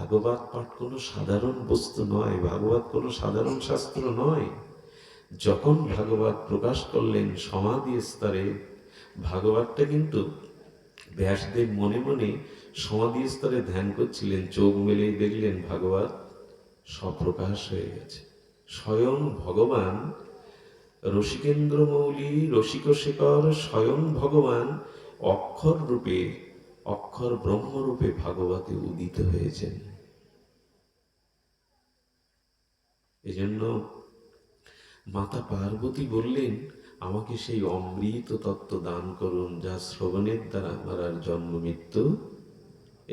ভাগবত পাঠ কোনো সাধারণ বস্তু নয়, ভাগবত কোনো সাধারণ শাস্ত্র নয়। যখন ভাগবত প্রকাশ করলেন সমাধি স্তরে, ভাগবতটা কিন্তু ব্যাসদেব মনে মনে সমাধি স্তরে ধ্যান করছিলেন, চোখ মেলে দেখলেন ভাগবত সপ্রকাশ হয়ে গেছে। স্বয়ং ভগবান রসিকেন্দ্র মৌলি, রসিকশেখর স্বয়ং ভগবান অক্ষর রূপে, অক্ষর ব্রহ্মরূপে ভাগবতে উদিত হয়েছেন। এজন্য মাতা পার্বতী বললেন, আমাকে সেই অমৃত তত্ত্ব দান করুন যা শ্রবণের দ্বারা আমার আর জন্ম মৃত্যু।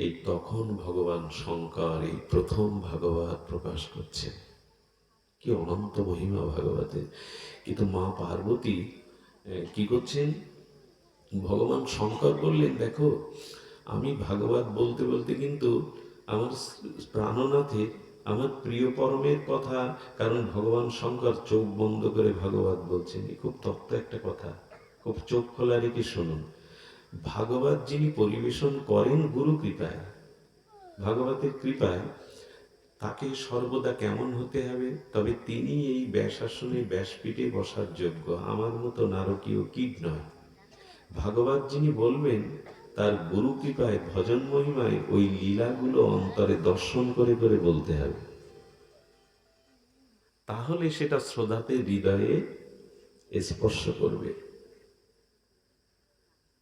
এই তখন ভগবান শঙ্কর, এই প্রথম ভাগবত প্রকাশ করছেন কি অনন্ত মহিমা ভাগবতের কিন্তু মা পার্বতী কি করছেন? ভগবান শঙ্কর বললেন, দেখো, আমি ভাগবত বলতে বলতে কিন্তু আমার প্রাণনাথে আমার প্রিয় পরমের কথা, কারণ ভগবান শঙ্কর চোখ বন্ধ করে ভাগবত বলছেন। খুব তত্ত্ব একটা কথা। খুব চোখ খোলা রেখে শুনুন। ভাগবত যিনি পরিবেশন করেন গুরু কৃপায়, ভাগবতের কৃপায়, তাকে সর্বদা কেমন হতে হবে? তবে তিনি এই ব্যাসাসনে ব্যাসপীঠে বসার যোগ্য। আমার মতো নারকীয় কীট নয়। ভাগবত যিনি বলবেন, তার গুরু কৃপায় ভজন মহিমায় ওই লীলাগুলো অন্তরে দর্শন করে করে বলতে হবে। তাহলে সেটা শ্রোতাতে হৃদয়ে স্পর্শ করবে।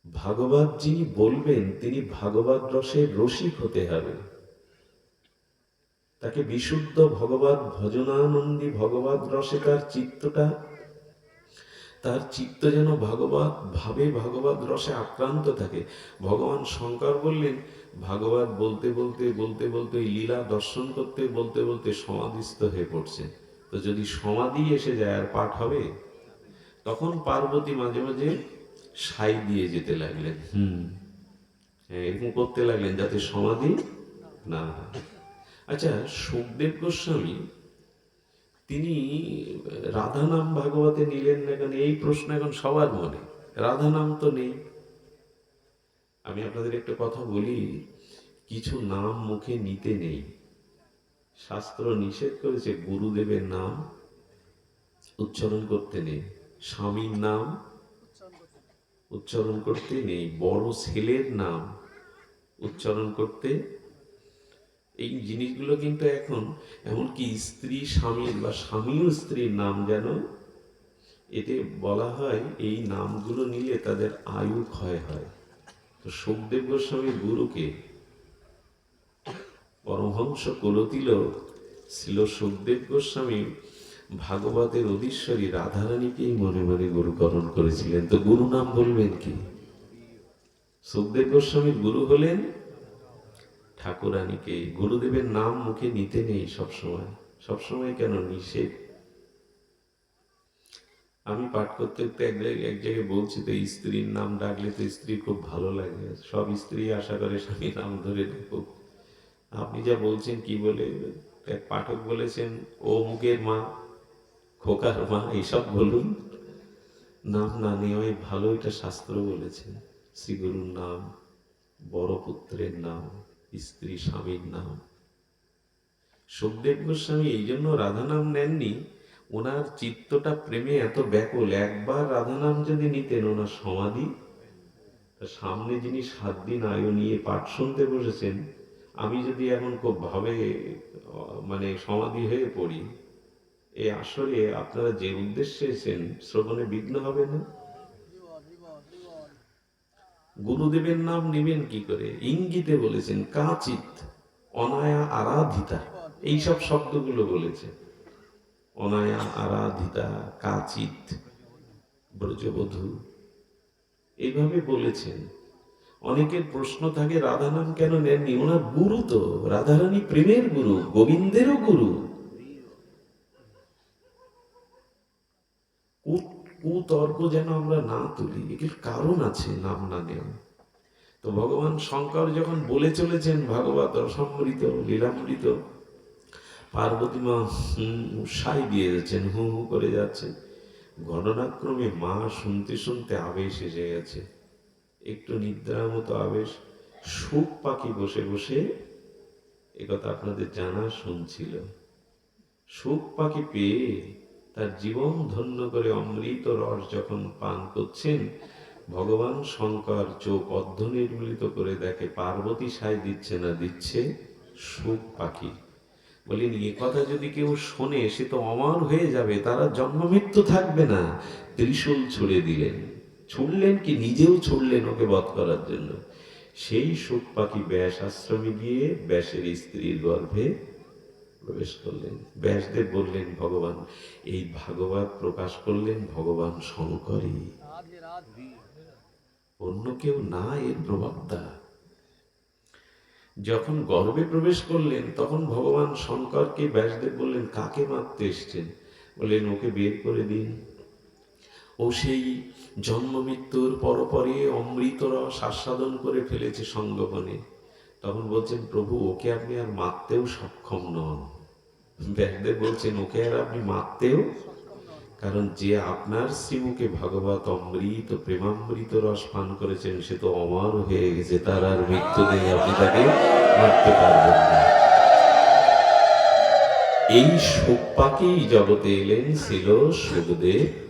ভাগবত যিনি বলবেন, তিনি ভাগবত রসের রসিক হতে হবে। তাকে বিশুদ্ধ ভগবত ভজনানন্দী ভগবত রসে তার চিত্তটা, তার চিত্ত যেন ভাগবত ভাবে, ভাগবত রসে আক্রান্ত থাকে। ভগবান শঙ্কর বললেন, ভাগবত বলতে বলতে বলতে বলতে লীলা দর্শন করতে, বলতে বলতে সমাধিস্থ হয়ে পড়ছে। তো যদি সমাধি এসে যায় আর পাঠ হবে তখন পার্বতী মাঝে মাঝে সাই দিয়ে যেতে লাগলেন। হুম। হ্যাঁ, এরকম করতে লাগলেন যাতে সমাধি না আচ্ছা সুখদেব গোস্বামী তিনি রাধা নাম ভাগবতে নিলেন না কেন? এই প্রশ্ন এখন সবার মনে। রাধা নাম তো নেই। আমি আপনাদের একটা কথা বলি কিছু নাম মুখে নিতে নেই। শাস্ত্র নিষেধ করেছে, গুরুদেবের নাম উচ্চারণ করতে নেই, স্বামীর নাম উচ্চারণ করতে নেই, বড় ছেলের নাম উচ্চারণ করতে, এই জিনিসগুলো কিন্তু এখন, এমনকি স্ত্রী স্বামীর বা স্বামীও স্ত্রীর নাম যেন, এতে বলা হয় এই নামগুলো নিলে তাদের আয়ু ক্ষয় হয়। তো সুখদেব গোস্বামীর গুরুকে পরমহংস কুলতিল ছিল সুখদেব গোস্বামী ভাগবতের অধীশ্বরী রাধারানীকেই মনে মনে গুরুকরণ করেছিলেন। তো গুরু নাম বলবেন কি? সুখদেব গোস্বামীর গুরু হলেন ঠাকুরানীকে। গুরুদেবের নাম মুখে নিতে নেই সবসময়। সবসময় কেন নিষেধ? আমি পাঠ করতে করতে এক জায়গায় এক জায়গায় বলছি, তো স্ত্রীর নাম ডাকলে তো স্ত্রী খুব ভালো লাগে। সব স্ত্রী আশা করে স্বামী নাম ধরে ডাকুক। আপনি যা বলছেন, কি বলে, এক পাঠক বলেছেন, ও মুখের মা, খোকার মা, এইসব বলুন। নাম না নেওয়াই ভালো, এটা শাস্ত্র বলেছেন। শ্রীগুরুর নাম, বড় পুত্রের নাম, স্ত্রী স্বামীর নাম। সুখদেব গোস্বামী এই জন্য রাধা নাম নেননি। ওনার চিত্তটা প্রেমে এত ব্যাকুল। একবার রাধা নাম যদি নিতেন, ওনার সমাধি। সামনে যিনি সাত দিন আয়ু নিয়ে পাঠ শুনতে বসেছেন আমি যদি এখন খুব ভাবে মানে সমাধি হয়ে পড়ি, এ আসরে আপনারা যে উদ্দেশ্যে এসেছেন শ্রবণে বিঘ্ন হবে না? গুরুদেবের নাম নেবেন কি করে? ইঙ্গিতে বলেছেন, কাচিত, অনায়া আরাধিতা। এইসব শব্দগুলো বলেছে। অনায়া আরাধিতা, কাচিত, ব্রজবধূ। এইভাবে বলেছেন। অনেকের প্রশ্ন থাকে, রাধা নাম কেন নেননি? ওনার গুরু তো, রাধারানী প্রেমের গুরু, গোবিন্দেরও গুরু। কুতর্ক যেন আমরা না তুলি এটির কারণ আছে নাম না নেওয়া। তো ভগবান শঙ্কর যখন বলে চলেছেন ভাগবত রসামৃত, লীলামৃত, পার্বতী মা সাই দিয়ে যাচ্ছেন, হু হু করে যাচ্ছেন ঘটনাক্রমে মা শুনতে শুনতে আবেশ এসে গেছে। একটু নিদ্রার মতো আবেশ, সুখ পাখি বসে বসে একথা আপনাদের জানা শুনছিল। সুখ পাখি পেয়ে তার জীবন ধন্য করে অমৃত রস যখন পান করছেন, ভগবান শঙ্কর চোখ অর্ধ নির্মিলিত করে দেখে, পার্বতী সাই দিচ্ছে না দিচ্ছে সুখ পাখি। বলিন, এ কথা যদি কেউ শোনে, সে তো অমর হয়ে যাবে, তারা জন্ম মৃত্যু থাকবে না। ত্রিশূল ছুড়ে দিলেন। ছুড়লেন কি নিজেও ছুড়লেন ওকে বধ করার জন্য? সেই সুখ পাখি ব্যাস আশ্রমে গিয়ে ব্যাসের স্ত্রীর গর্ভে প্রবেশ করলেন। ব্যাসদেব বললেন, ভগবান, এই ভাগবত প্রকাশ করলেন ভগবান শঙ্করই। অন্য কেউ না, এর প্রবক্তা। যখন গর্ভে প্রবেশ করলেন, তখন ভগবান শঙ্করকে ব্যাসদেব বললেন, কাকে মারতে এসছেন? বললেন, ওকে বের করে দিন। ও সেই জন্ম মৃত্যুর পরপরে অমৃত রস আস্বাদন করে ফেলেছে সঙ্গপনে তখন বলছেন, প্রভু, ওকে আপনি আর মারতেও সক্ষম নন। ব্যাসদেব বলছেন, ওকে আর আপনি মারতেও কারণ যে আপনার শ্রীমুখে ভগবত অমৃত, প্রেমামৃত রস পান করেছেন, সে তো অমর হয়ে গেছে। তার আর মৃত্যু নেই, আপনি তাকে মারতে পারবেন না। এই শোক পাকেই জগতে এলেন ছিল সুখদেব।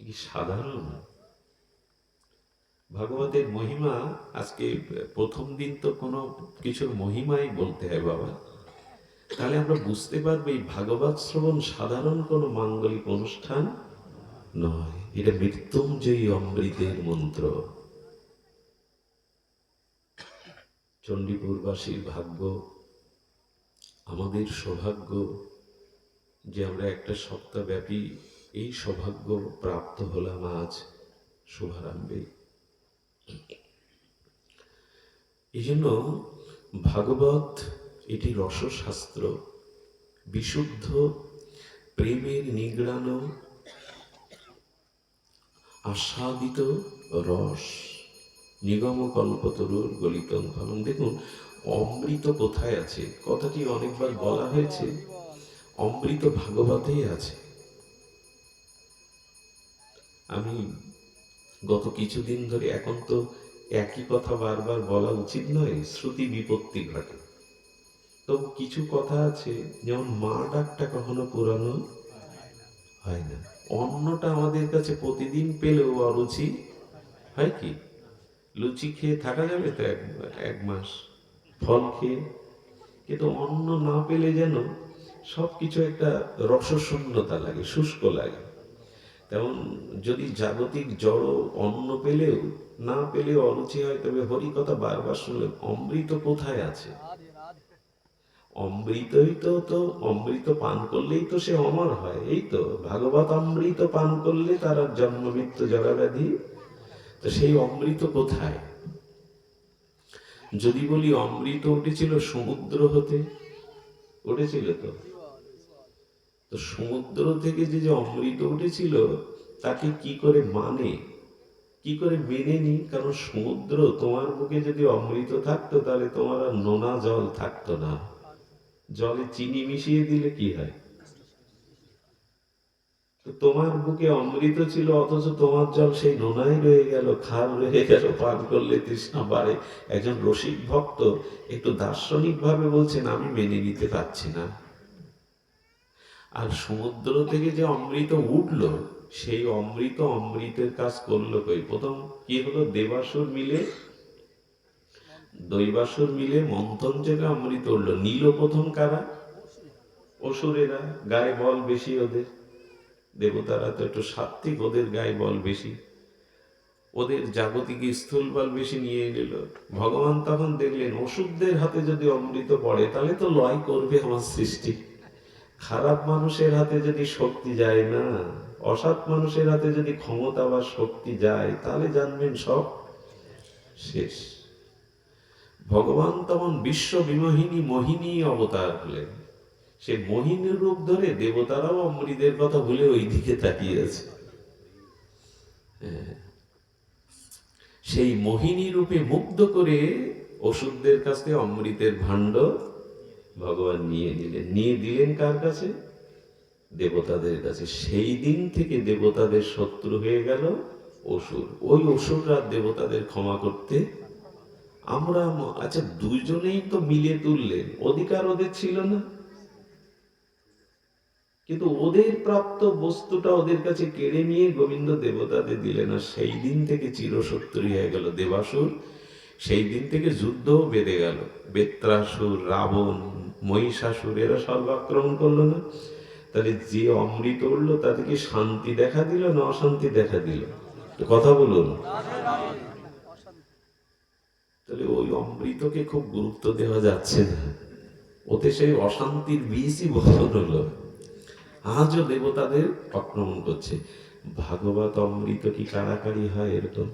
কি সাধারণ? ভাগবতের মহিমা আজকে প্রথম দিন তো কোনো কিছুর মহিমাই বলতে হয় বাবা। তাহলে আমরা বুঝতে পারব এই ভাগবত শ্রবণ সাধারণ কোনো মাঙ্গলিক অনুষ্ঠান নয়। এটা মৃত্যুঞ্জয়ী অমৃতের মন্ত্র। চণ্ডীপুরবাসীর ভাগ্য, আমাদের সৌভাগ্য যে আমরা একটা সপ্তাহব্যাপী এই সৌভাগ্য প্রাপ্ত হলাম আজ শুভারম্ভে। এই জন্য ভাগবত এটি রসশাস্ত্র, বিশুদ্ধ প্রেমের নিগড়ানো আস্বাদিত রস নিগম কল্পতরুর গলিতং ফলম দেখুন, অমৃত কোথায় আছে? কথাটি অনেকবার বলা হয়েছে। অমৃত ভাগবতেই আছে। আমি গত কিছুদিন ধরে এখন তো একই কথা বারবার বলা উচিত নয়, শ্রুতি বিপত্তি ঘটে। তবু কিছু কথা আছে, যেমন মা ডাকটা কখনো পুরানো হয় না। অন্নটা আমাদের কাছে প্রতিদিন পেলেও অরুচি, হয় কি? লুচি খেয়ে থাকা যাবে তো এক এক মাস? ফল খেয়ে? কিন্তু অন্ন না পেলে যেন সব কিছু একটা রসশূন্যতা লাগে, শুষ্ক লাগে। তেমন যদি জাগতিক জড় অন্ন পেলেও, না পেলেও অরুচি হয়, তবে হরিকথা বারবার শুনলে, অমৃত কোথায় আছে? অমৃতই তো তো, অমৃত পান করলেই তো সে অমর হয়। এই তো, ভাগবত অমৃত পান করলে তার জন্ম মৃত্যু জরাব্যাধি। তো সেই অমৃত কোথায়? যদি বলি অমৃত উঠেছিল সমুদ্র হতে, উঠেছিল তো। তো সমুদ্র থেকে যে যে অমৃত উঠেছিল, তাকে কি করে মানে? কি করে মেনে নি? কারণ সমুদ্র তোমার বুকে যদি অমৃত থাকতো, তাহলে তোমার আর নোনা জল থাকতো না। জলে চিনি মিশিয়ে দিলে কি হয়? তোমার বুকে অমৃত ছিল, অথচ তোমার জল সেই নোনাই রয়ে গেল, খাল রয়ে গেল, পান করলে তৃষ্ণা বাড়ে। একজন রসিক ভক্ত একটু দার্শনিক ভাবে বলছেন, আমি মেনে নিতে পারছি না। আর সমুদ্র থেকে যে অমৃত উঠল, সেই অমৃত অমৃতের কাজ করল কই? প্রথম কি হলো? দেবাসুর মিলে, দৈবাসুর মিলে মন্থন থেকে অমৃত উঠল। নীল প্রথম কারা? অসুরেরা, গায়ে বল বেশি ওদের। দেবতারা তো একটু সাত্বিক ওদের গায়ে বল বেশি। ওদের জাগতিক স্থূল বল বেশি নিয়ে নিল ভগবান তখন দেখলেন, অসুরদের হাতে যদি অমৃত পড়ে, তাহলে তো লয় করবে আমার সৃষ্টি। খারাপ মানুষের হাতে যদি শক্তি যায় না, অসৎ মানুষের হাতে যদি ক্ষমতা বা শক্তি যায়, তাহলে জানবেন সব শেষ। ভগবান তখন বিশ্ব বিমোহিনী মোহিনী অবতার হলেন। সে মোহিনীর রূপ ধরে দেবতারাও অমৃতের কথা ভুলে ওই দিকে তাকিয়ে আছে। হ্যাঁ। সেই মোহিনী রূপে মুগ্ধ করে ওষুধদের কাছে অমৃতের ভাণ্ড ভগবান নিয়ে নিলেন। নিয়ে দিলেন কার কাছে? দেবতাদের কাছে। সেই দিন থেকে দেবতাদের শত্রু হয়ে গেল অসুর। ওই অসুররা দেবতাদের ক্ষমা করতে আমরা আচ্ছা দুজনেই তো মিলে তুললেন। অধিকার ওদের ছিল না। কিন্তু ওদের প্রাপ্ত বস্তুটা ওদের কাছে কেড়ে নিয়ে গোবিন্দ দেবতাদের দিলেন আর সেই দিন থেকে চিরশত্রু হয়ে গেল দেবাসুর। সেই দিন থেকে যুদ্ধ বেঁধে গেল। বেত্রাসুর, রাবণ মহিষাসুর এরা সর্ব আক্রমণ করল না। তাহলে যে অমৃত উঠল তাতে কি শান্তি দেখা দিল না অশান্তি দেখা দিল? কথা বলুন। তাহলে ওই অমৃতকে খুব গুরুত্ব দেওয়া যাচ্ছে না। ওতে সেই অশান্তির বীজই বহন হলো। আজও দেবতাদের আক্রমণ করছে। ভাগবত অমৃত কি কারাকারি হয় এরকম?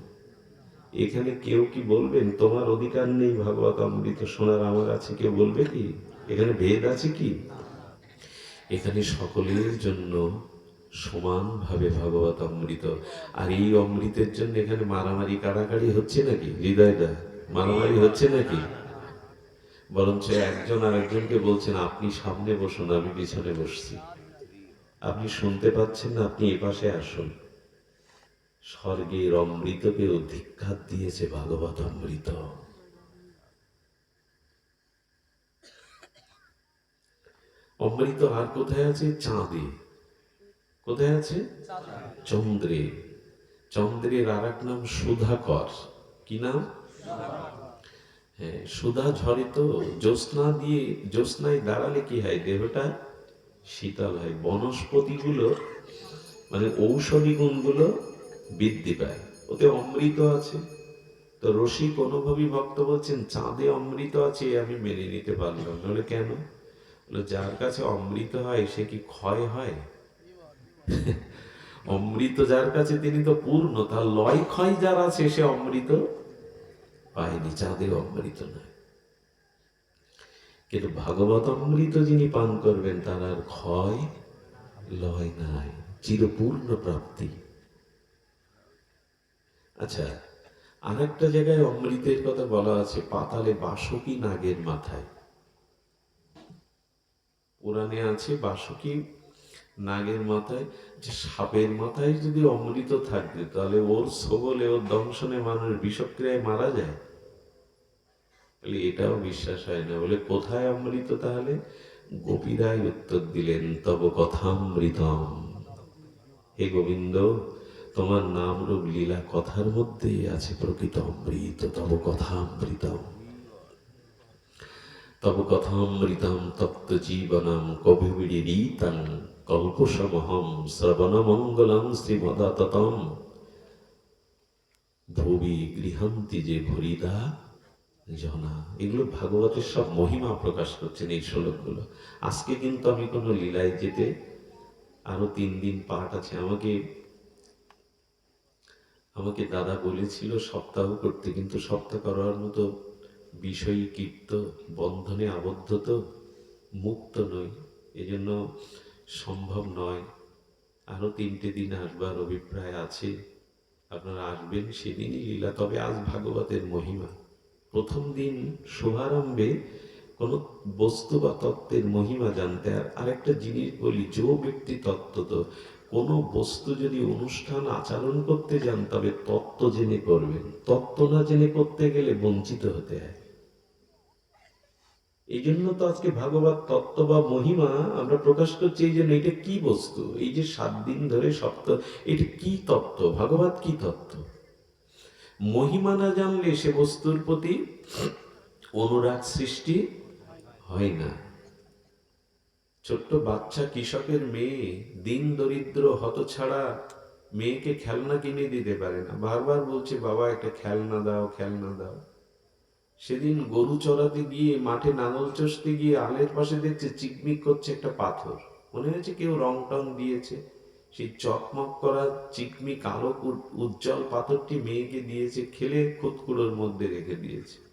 এখানে কেউ কি বলবেন? তোমার অধিকার নেই ভাগবত অমৃত শোনার আমার আছে, কেউ বলবে কি? এখানে ভেদ আছে কি? এখানে সকলের জন্য সমানভাবে ভাগবত অমৃত। আর এই অমৃতের জন্য এখানে মারামারি কাড়াকাড়ি হচ্ছে নাকি? হৃদয়দা মারামারি হচ্ছে নাকি? বরঞ্চ একজন আর একজনকে বলছেন, আপনি সামনে বসুন, আমি পিছনে বসছি। আপনি শুনতে পাচ্ছেন না, আপনি এপাশে আসুন। স্বর্গের অমৃতকে অধিক্ষাত দিয়েছে ভাগবত অমৃত। অমৃত আর কোথায় আছে? চাঁদে। কোথায় আছে? চন্দ্রে। চন্দ্রের আর এক নাম সুধাকর। কি নাম? হ্যাঁ সুধা ঝরে তো। জ্যোৎস্না দিয়ে, জ্যোৎস্নায় দাঁড়ালে কি হয় দেহটা? শীতল হয়। বনস্পতিগুলো মানে ঔষধি গুণগুলো বৃদ্ধি পায়। ওতে অমৃত আছে। তো রসিক অনুভবী ভক্ত বলছেন, চাঁদে অমৃত আছে আমি মেনে নিতে পারলাম। নাহলে কেন? যার কাছে অমৃত হয়, সে কি ক্ষয় হয়? অমৃত যার কাছে, তিনি তো পূর্ণ, তার লয় ক্ষয় যার আছে, সে অমৃত পায়নি চাঁদেও অমৃত নয়। কিন্তু ভাগবত অমৃত যিনি পান করবেন, তার আর ক্ষয়, লয় নাই, চিরপূর্ণ প্রাপ্তি। আচ্ছা আর একটা জায়গায় অমৃতের কথা বলা আছে, পাতালে বাসকি নাগের মাথায়। পুরাণে আছে বাসকি, নাগের মাথায়, যে সাপের মাথায় যদি অমৃত থাকবে তাহলে ওর সবলে, ওর দংশনে মানুষ বিষক্রিয়ায় মারা যায়? বলে, এটাও বিশ্বাস হয় না। বলে, কোথায় অমৃত তাহলে? গোপীরাই উত্তর দিলেন, তব কথামৃতম। হে গোবিন্দ, তোমার নাম রূপ লীলা কথার মধ্যেই আছে প্রকৃত অমৃত, তব কথামৃতম। তব কথামৃতম তপ্ত জীবনম কবিবিড়িতাং কল্পসমহম শ্রবণমঙ্গলম শ্রীমদাততম। ভুবি গৃহান্তি যে ভরিদা, জনা, এগুলো ভাগবতের সব মহিমা প্রকাশ করছেন এই শ্লোকগুলো। আজকে কিন্তু আমি কোনো লীলায় যেতে আরও তিন দিন পাঠ আছে। আমাকে আমাকে দাদা বলেছিল সপ্তাহ করতে, কিন্তু সপ্তাহ করার মতো বিষয় কীর্ত বন্ধনে আবদ্ধ তো, মুক্ত নই, এজন্য সম্ভব নয়। আরও তিনটে দিন আসবার অভিপ্রায় আছে। আপনারা আসবেন সেদিনই লীলা, তবে আজ ভাগবতের মহিমা। প্রথম দিন শুভারম্ভে কোন বস্তু বা তত্ত্বের মহিমা জানতে আর আরেকটা জিনিস বলি, যে ব্যক্তি তত্ত্ব তো কোনো বস্তু যদি অনুষ্ঠান আচরণ করতে যান, তবে তত্ত্ব জেনে করবেন। তত্ত্ব না জেনে করতে গেলে বঞ্চিত হতে হয়। এই জন্য তো আজকে ভাগবত তত্ত্ব বা মহিমা আমরা প্রকাশ করছি, এই জন্য এটা কি বস্তু? এই যে সাত দিন ধরে সপ্ত, এটা কি তত্ত্ব? ভাগবত কি তত্ত্ব? মহিমা না জানলে সে বস্তুর প্রতি অনুরাগ সৃষ্টি হয় না। ছোট্ট বাচ্চা কৃষকের মেয়ে, দিন দরিদ্র হতছাড়া মেয়েকে খেলনা কিনে দিতে পারে না। বারবার বলছে, বাবা, একটা খেলনা দাও খেলনা দাও। সেদিন গরু চড়াতে গিয়ে, মাঠে নাঙল চষতে গিয়ে আলের পাশে দেখছে, চিকমিক করছে একটা পাথর। মনে হয়েছে কেউ রং টং দিয়েছে। সেই চকমক করা চিকমিক আলো উজ্জ্বল পাথরটি মেয়েকে দিয়েছে, খেলে খুতকুড়োর মধ্যে রেখে দিয়েছে।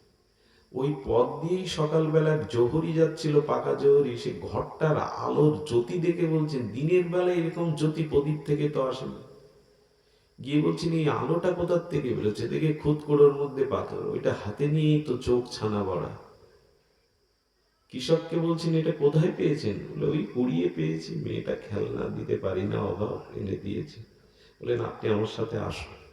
ওই পথ দিয়েই সকালবেলা জহরি যাচ্ছিল, পাকা জহরি। সে ঘরটার আলোর জ্যোতি দেখে বলছেন দিনের বেলায় এরকম জ্যোতি প্রদীপ থেকে তো আসে না গিয়ে বলছেন, এই আলোটা কোথার থেকে বেরোচ্ছে? দেখে খুদকুড়োর মধ্যে পাথর। ওইটা হাতে নিয়েই তো চোখ ছানা বড়া। কৃষককে বলছেন, এটা কোথায় পেয়েছেন? বলে, ওই কুড়িয়ে পেয়েছি। মেয়েটা খেলনা দিতে পারি না, অভাব এনে দিয়েছে। বলেন, আপনি আমার সাথে আসুন।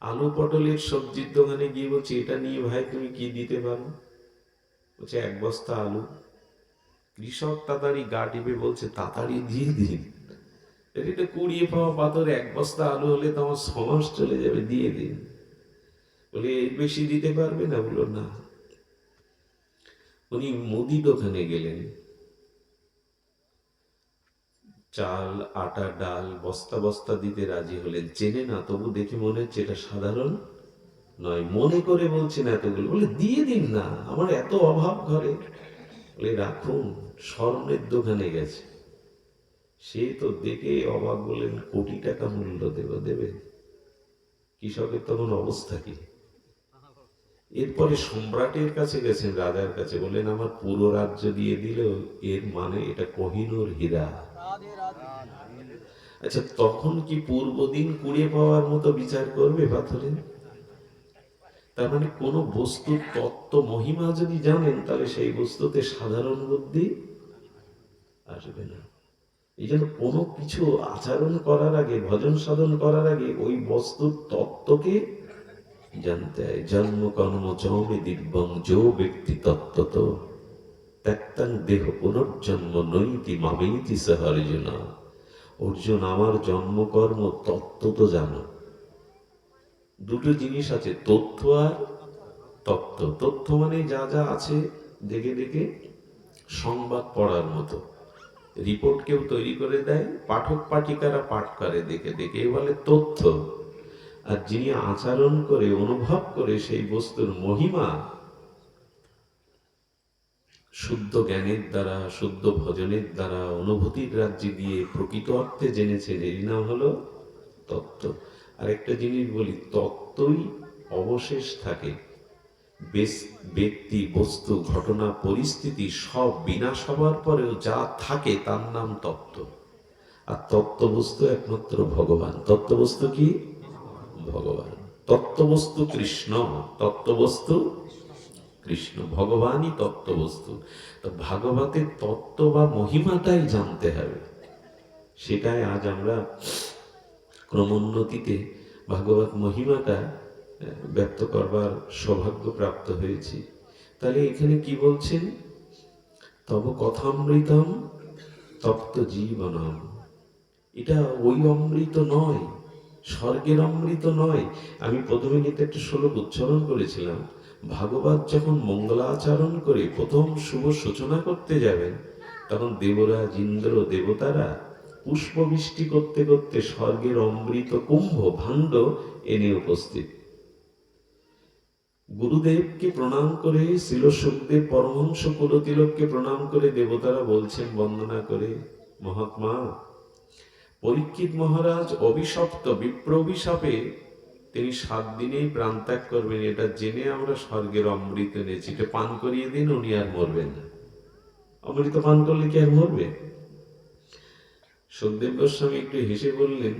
আলু পটলের সবজির দোকানে গিয়ে বলছি, এটা নিয়ে ভাই তুমি কি দিতে পারো? বলছে, এক বস্তা আলু। কৃষক তাড়াতাড়ি গা টিপে বলছে, তাড়াতাড়ি দিয়ে দিন। এটা কুড়িয়ে পাওয়া পাথর, এক বস্তা আলু হলে তো আমার সমাস চলে যাবে, দিয়ে দিন। বলে, এর বেশি দিতে পারবে না? বলল, না। উনি মুদি দোকানে গেলেন। চাল, আটা, ডাল, বস্তা বস্তা দিতে রাজি হলেন। চেনে না, তবু দেখে মনে হচ্ছে এটা সাধারণ নয়। মনে করে বলছেন এতগুলো। বলে, দিয়ে দিন না, আমার এত অভাব ঘরে। বলে, রাখুন, স্বর্ণের দোকানে গেছে। সে তো দেখে অবাক বললেন, কোটি টাকা মূল্য দেব, দেবে। কৃষকের তখন অবস্থা কি? এরপরে সম্রাটের কাছে গেছেন, রাজার কাছে। বললেন, আমার পুরো রাজ্য দিয়ে দিল এর মানে এটা কহিনুর হীরা। আচ্ছা তখন কি পূর্বদিন কুড়িয়ে পাওয়ার মতো বিচার করবে পাথরে তার মানে কোন বস্তুর তত্ত্ব, মহিমা যদি জানেন, তাহলে সেই বস্তুতে সাধারণ বুদ্ধি আসবে না। এই জন্য কোনো কিছু আচরণ করার আগে, ভজন সাধন করার আগে, ওই বস্তুর তত্ত্বকে জানতে হয়। জন্ম কর্ম চৌমে দিব্যং যো ব্যক্তি তত্ত্বত। ত্যাক্তাং দেহ পুনর্জন্ম নৈতি মামেইতি সহ অর্জুন অর্জুন আমার জন্মকর্ম তত্ত্ব তো জানো। দুটো জিনিস আছে, তথ্য আর তত্ত্ব। তথ্য মানে যা যা আছে, দেখে দেখে সংবাদ পড়ার মতো। রিপোর্ট কেউ তৈরি করে দেয়, পাঠক পাঠিকারা পাঠ করে দেখে দেখে বলে তথ্য। আর যিনি আচরণ করে, অনুভব করে সেই বস্তুর মহিমা শুদ্ধ জ্ঞানের দ্বারা, শুদ্ধ ভজনের দ্বারা অনুভূতির রাজ্যে দিয়ে প্রকৃত অর্থে জেনেছেন এরই নাম হলো তত্ত্ব। আর একটা জিনিস বলি, তত্ত্বই অবশেষ থাকে। ব্যক্তি, বস্তু, ঘটনা, পরিস্থিতি সব বিনাশ হওয়ার পরেও যা থাকে তার নাম তত্ত্ব। আর তত্ত্ববস্তু একমাত্র ভগবান। তত্ত্ববস্তু কি? ভগবান। তত্ত্ববস্তু কৃষ্ণ। তত্ত্ববস্তু কৃষ্ণ, ভগবানই তত্ত্ববস্তু। তো ভাগবতের তত্ত্ব বা মহিমাটাই জানতে হবে। সেটাই আজ আমরা ক্রমোন্নতিতে ভাগবত মহিমাটা ব্যক্ত করবার সৌভাগ্য প্রাপ্ত হয়েছি। তাহলে এখানে কি বলছেন? তব কথামৃতম তপ্ত জীবনম। এটা ওই অমৃত নয়, স্বর্গের অমৃত নয়। আমি প্রথমে কিন্তু একটা শ্লোক উচ্চারণ করেছিলাম। ভাগবত যখন মঙ্গলাচরণ করে প্রথম শুভ সূচনা করতে যাবেন, তখন দেবরাজ ইন্দ্র দেবতারা পুষ্পবৃষ্টি করতে করতে স্বর্গের অমৃত কুম্ভ ভাণ্ড এনে উপস্থিত। গুরুদেবকে প্রণাম করে শিল সুখদেব পরমহংস কুলতিলককে প্রণাম করে দেবতারা বলছেন, বন্দনা করে, মহাত্মা, পরীক্ষিত মহারাজ অভিশপ্ত বিপ্র অভিশাপে তিনি সাত দিনেই প্রাণ ত্যাগ করবেন, এটা জেনে আমরা স্বর্গের অমৃত এনেছি এটা পান করিয়ে দিন, উনি আর মরবেন না। অমৃত পান করলে কি আর মরবে? সুখদেব গোস্বামী একটু হেসে বললেন,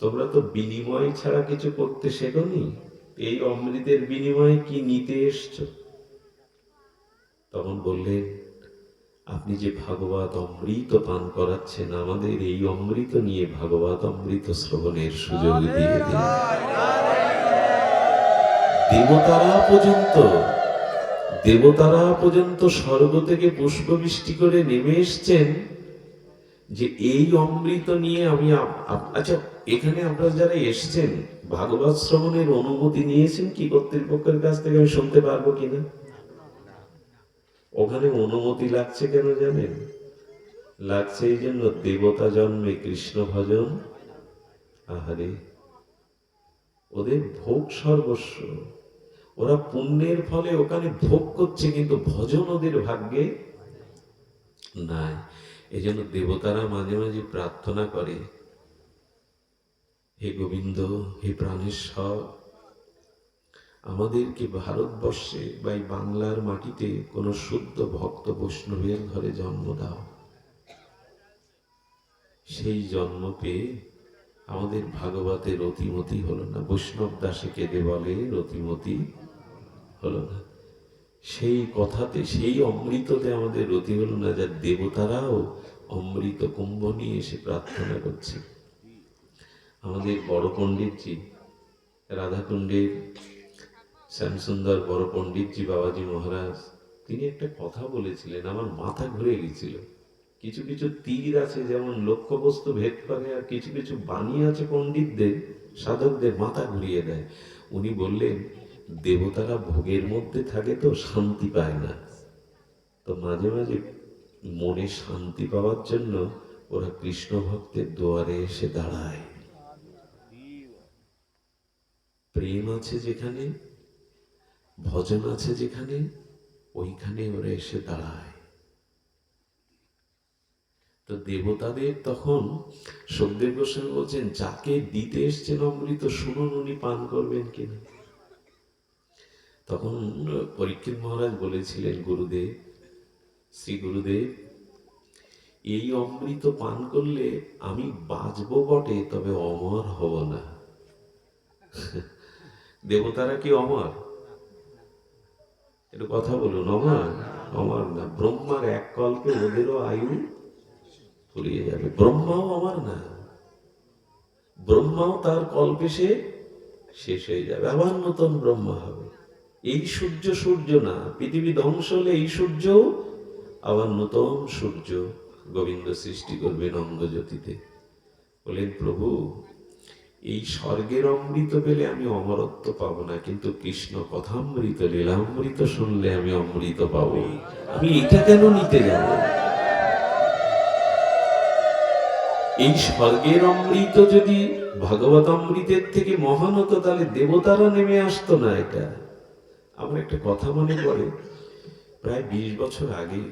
তোমরা তো বিনিময় ছাড়া কিছু করতে শেখনি? এই অমৃতের বিনিময়ে কি নিতে এসছো? তখন বললেন আপনি যে ভাগবত অমৃত পান করাচ্ছেন আমাদের এই অমৃত নিয়ে ভাগবত অমৃত শ্রবণের সুযোগ দিয়ে দিন। দেবতারা পর্যন্ত দেবতারা পর্যন্ত স্বর্গ থেকে পুষ্পবৃষ্টি করে নেমে এসছেন যে এই অমৃত নিয়ে আমি আচ্ছা এখানে আপনারা যারা এসছেন ভাগবত শ্রবণের অনুমতি নিয়েছেন কি কর্তৃপক্ষের কাছ থেকে আমি শুনতে পারব কিনা? ওখানে অনুমতি লাগছে কেন জানেন? লাগছে এই জন্য দেবতা জন্মে কৃষ্ণ ভজন। আহারে, ওদের ভোগ সর্বস্ব। ওরা পুণ্যের ফলে ওখানে ভোগ করছে, কিন্তু ভজন ওদের ভাগ্যে নাই। এই জন্য দেবতারা মাঝে মাঝে প্রার্থনা করে, হে গোবিন্দ, হে প্রাণেশ্বর আমাদেরকে ভারতবর্ষে বা এই বাংলার মাটিতে কোনো শুদ্ধ ভক্ত বৈষ্ণবের ঘরে জন্ম দাও। সেই জন্ম পেয়ে আমাদের ভাগবতের রতিমতি হলো না, বৈষ্ণব দাসে কেঁদে বলে রতিমতি হলো না। সেই কথাতে, সেই অমৃততে আমাদের রতি হলো না যার দেবতারাও অমৃত কুম্ভ নিয়ে এসে প্রার্থনা করছে। আমাদের বড় পণ্ডিতজি, রাধাকুণ্ডের শ্যামসুন্দর বড় পণ্ডিতজি বাবাজি মহারাজ, তিনি একটা কথা বলেছিলেন, আমার মাথা ঘুরে গেছিল। কিছু কিছু তীর আছে, যেমন লক্ষ্যবস্তু ভেদ করে, আর কিছু কিছু বাণী আছে পণ্ডিতদের, সাধকদের মাথা ঘুরিয়ে দেয়। উনি বললেন, দেবতারা ভোগের মধ্যে থাকে তো শান্তি পায় না। তো মাঝে মাঝে মনে শান্তি পাওয়ার জন্য ওরা কৃষ্ণ ভক্তের দুয়ারে এসে দাঁড়ায়। প্রেম আছে যেখানে ভজন আছে যেখানে? ওইখানে ওরা এসে দাঁড়ায়। তো দেবতাদের তখন সত্যদেব গোস্বামী বলছেন, যাকে দিতে এসছেন অমৃত, শুনুন উনি পান করবেন কিনা? তখন পরীক্ষিত মহারাজ বলেছিলেন, গুরুদেব, শ্রী গুরুদেব, এই অমৃত পান করলে আমি বাঁচবো বটে, তবে অমর হব না। দেবতারা কি অমর? একটু কথা বলুন অমর অমর না, ব্রহ্মার এক কল্পে ওদেরও আয়ু ফুরিয়ে যাবে। ব্রহ্মাও আমার না। ব্রহ্মাও তার কল্পে সে শেষ হয়ে যাবে। আবার নতুন ব্রহ্মা হবে। এই সূর্য সূর্য না, পৃথিবী ধ্বংস হলে এই সূর্য আবার নতুন সূর্য গোবিন্দ সৃষ্টি করবেন অঙ্গজ্যোতিতে। বলেন, প্রভু এই স্বর্গের অমৃত পেলে আমি অমরত্ব পাবো না, কিন্তু কৃষ্ণ কথামৃত, লীলামৃত শুনলে আমি অমৃত পাবো। আমি এটা কেন নিতে যাব? এই স্বর্গের অমৃত যদি ভগবত অমৃতের থেকে মহান হতো, তাহলে দেবতারা নেমে আসতো না এটা। আমার একটা কথা মনে পড়ে, প্রায় বিশ বছর আগে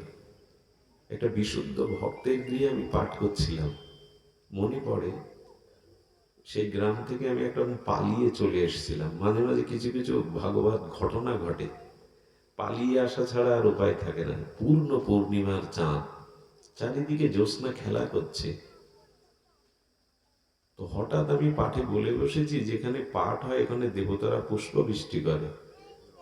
একটা বিশুদ্ধ ভক্তের গৃহে আমি পাঠ করছিলাম। মনে পড়ে সেই গ্রাম থেকে আমি একটা পালিয়ে চলে এসেছিলাম। মাঝে মাঝে কিছু কিছু ভাগবত ঘটনা ঘটে। পালিয়ে আসা ছাড়া আর উপায় থাকে না। পূর্ণ পূর্ণিমার চাঁদ। চারিদিকে জ্যোৎস্না খেলা করছে। তো হঠাৎ আমি পাঠে বলে বসেছি, যেখানে পাঠ হয় এখানে দেবতারা পুষ্প বৃষ্টি করে।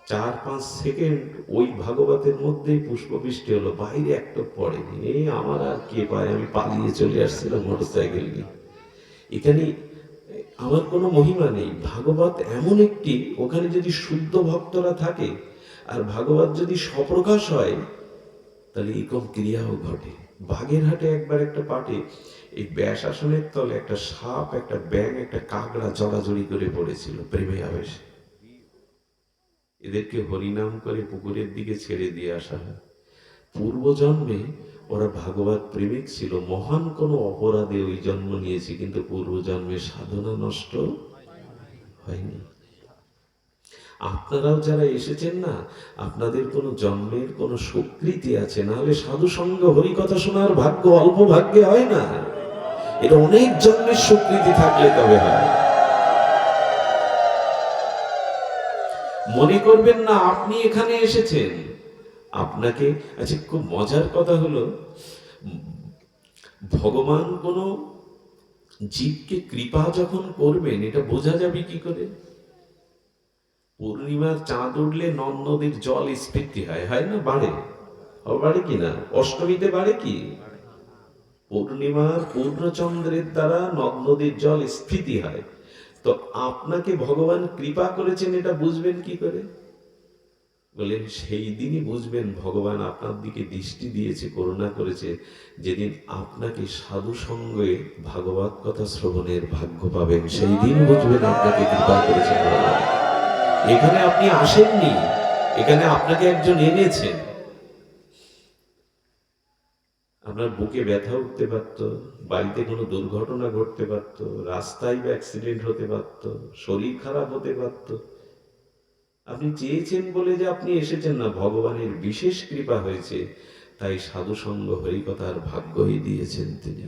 চার পাঁচ সেকেন্ড ওই ভাগবতের মধ্যেই পুষ্প বৃষ্টি হলো, বাইরে একটা পড়েনি। এই আমার আর কে পায়? আমি পালিয়ে চলে আসছিলাম মোটর সাইকেল নিয়ে। এখানে আমার কোনো মহিমা নেই। ভাগবত এমন একটি, ওখানে যদি শুদ্ধ ভক্তরা থাকে, আর ভাগবত যদি স্বপ্রকাশ হয়, তাহলে এরকম ক্রিয়াও ঘটে। বাগেরহাটে একবার একটা পাটে এই ব্যাস আসনের তলে একটা সাপ, একটা ব্যাং একটা কাঁকড়া জড়াজড়ি করে পড়েছিল প্রেমে আবেশে। এদেরকে হরিনাম করে পুকুরের দিকে ছেড়ে দিয়ে আসা হয়। পূর্বজন্মে ওরা ভাগবত প্রেমিক ছিল। মহান কোনো অপরাধে ওই জন্ম নিয়েছে, কিন্তু পূর্বজন্মে সাধনা নষ্ট হয়নি। আপনারাও যারা এসেছেন না, আপনাদের কোনো জন্মের কোনো স্বীকৃতি আছে? নাহলে সাধু সঙ্গ হরিকথা শোনার ভাগ্য অল্প ভাগ্যে হয় না। এটা অনেক জন্মের স্বীকৃতি থাকলে তবে হয়। মনে করবেন না, আপনি এখানে এসেছেন। আপনাকে আচ্ছা খুব মজার কথা হলো, ভগবান কোনো জীবকে কৃপা যখন করবেন, এটা বোঝা যাবে কি করে? পূর্ণিমার চাঁদ উঠলে নদ নদীর জল স্ফীতি হয় হয় না বাড়ে? বাড়ে কি না? অষ্টমীতে বাড়ে কি? পূর্ণিমার পূর্ণচন্দ্রের দ্বারা নদ নদীর জল স্ফীতি হয়। তো আপনাকে ভগবান কৃপা করেছেন, এটা বুঝবেন কি করে? বলেন, সেই দিনই বুঝবেন ভগবান আপনার দিকে দৃষ্টি দিয়েছে, করুণা করেছে। যেদিন আপনাকে সাধু সঙ্গে ভাগবত কথা শ্রবণের ভাগ্য পাবেন, সেই দিন বুঝবেন আপনাকে কৃপা করেছে ভগবান। এখানে আপনি আসেননি, এখানে আপনাকে একজন এনেছেন আপনার বুকে ব্যথা উঠতে পারত, বাড়িতে কোনো দুর্ঘটনা ঘটতে পারত, রাস্তায় বা অ্যাক্সিডেন্ট হতে পারত, শরীর খারাপ হতে পারত। আপনি চেয়েছেন বলে যে আপনি এসেছেন না, ভগবানের বিশেষ কৃপা হয়েছে, তাই সাধু সঙ্গ হরিকথার ভাগ্যই দিয়েছেন তিনি।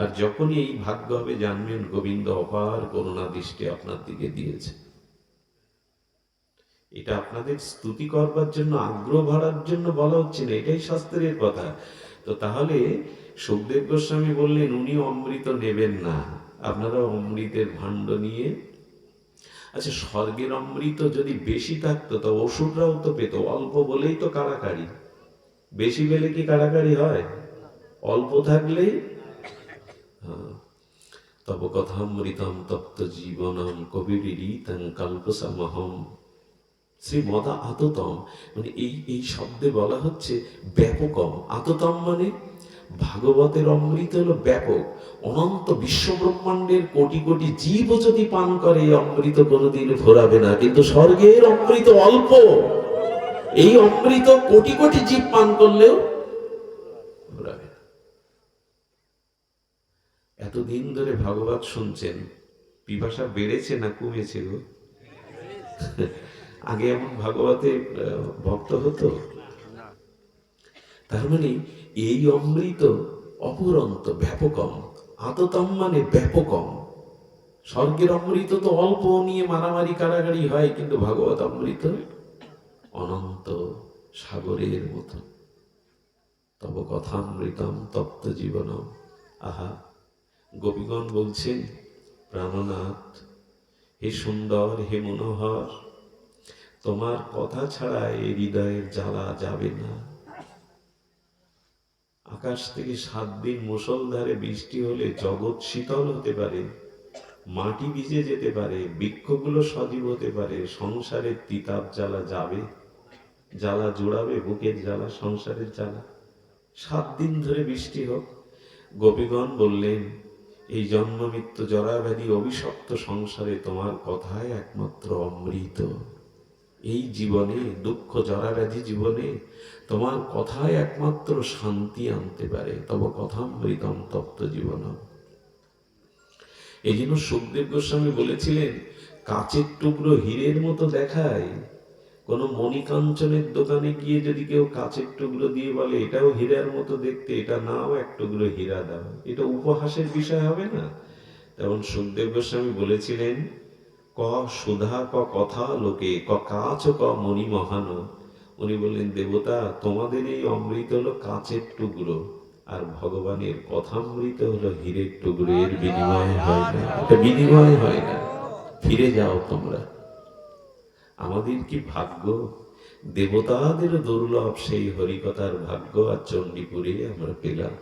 আর যখনই এই ভাগ্য হবে, জানবেন গোবিন্দ অপার করুণা দৃষ্টি আপনার দিকে দিয়েছে। এটা আপনাদের স্তুতি করবার জন্য, আগ্রহ বাড়ার জন্য বলা হচ্ছে না, এটাই শাস্ত্রের কথা। তো তাহলে সুখদেব গোস্বামী বললেন, উনি অমৃত নেবেন না। আপনারা অমৃতের ভাণ্ড নিয়ে আচ্ছা স্বর্গের অমৃত যদি বেশি থাকতো, তো অসুররাও তো পেত। অল্প বলেই তো কারাকারি। বেশি পেলে কি কাড়াকাড়ি হয়? অল্প থাকলেই? হ্যাঁ। তব কথামৃতম তপ্ত জীবনম কবিরীতং কল্পসমহম। শ্রী মদা আততম মানে এই এই শব্দে বলা হচ্ছে ব্যাপকম। আততম মানে ভাগবতের অমৃত হলো ব্যাপক। অনন্ত বিশ্ব ব্রহ্মাণ্ডের কোটি কোটি জীব যদি পান করে, অমৃত কোনোদিন ভরাবে না। কিন্তু স্বর্গের অমৃত অল্প। এই অমৃত কোটি কোটি জীব পান করলেও এতদিন ধরে ভাগবত শুনছেন, পিপাসা বেড়েছে না কমেছে গো? আগে এমন ভাগবতে ভক্ত হতো? তার মানে এই অমৃত অপুরন্ত ব্যাপকম। আততম মানে ব্যাপকম। স্বর্গের অমৃত তো অল্প নিয়ে মারামারি কারাগারি হয়, কিন্তু ভাগবত অমৃত অনন্ত সাগরের মতো। তব কথামৃতম তপ্ত জীবনম। আহা, গোপীগণ বলছেন, প্রাণনাথ, হে সুন্দর, হে মনোহর, তোমার কথা ছাড়া এই হৃদয়ের জ্বালা যাবে না। আকাশ থেকে সাত দিন মুষলধারে বৃষ্টি হলে জগৎ শীতল হতে পারে, মাটি ভিজে যেতে পারে, বৃক্ষগুলো সজীব হতে পারে সংসারের তিতাব জ্বালা যাবে, জ্বালা জোড়াবে, বুকের জ্বালা, সংসারের জ্বালা। সাত দিন ধরে বৃষ্টি হোক। গোপীগণ বললেন, এই জন্ম মৃত্যু জরাব্যাধি অভিশপ্ত সংসারে তোমার কথায় একমাত্র অমৃত। এই জীবনে, দুঃখ, জরাব্যাধি জীবনে তোমার কথায় একমাত্র শান্তি আনতে পারে, তব কথামৃতম তপ্ত জীবন এই জন্য সুখদেব গোস্বামী বলেছিলেন, কাচের টুকরো হীরের মতো দেখায়। কোন মণিকাঞ্চনের দোকানে গিয়ে যদি কেউ কাচের টুকরো দিয়ে বলে, এটাও হীরার মতো দেখতে, এটা নাও এক টুকরো হীরা দাও। এটা উপহাসের বিষয় হবে না। তেমন সুখদেব গোস্বামী বলেছিলেন ক সুধা ক কথা লোকে ক কাচ ক মণি মহান। উনি বললেন দেবতা তোমাদের এই অমৃত হলো কাচের টুকরো আর ভগবানের কথামৃত হলো হীরের টুকরো। এর বিনিময় হয় না। এটা বিনিময় হয় না। ফিরে যাও তোমরা। আমাদের কি ভাগ্য? দেবতাদের দুর্লভ সেই হরিকথার ভাগ্য আর চণ্ডীপুরে আমরা পেলাম।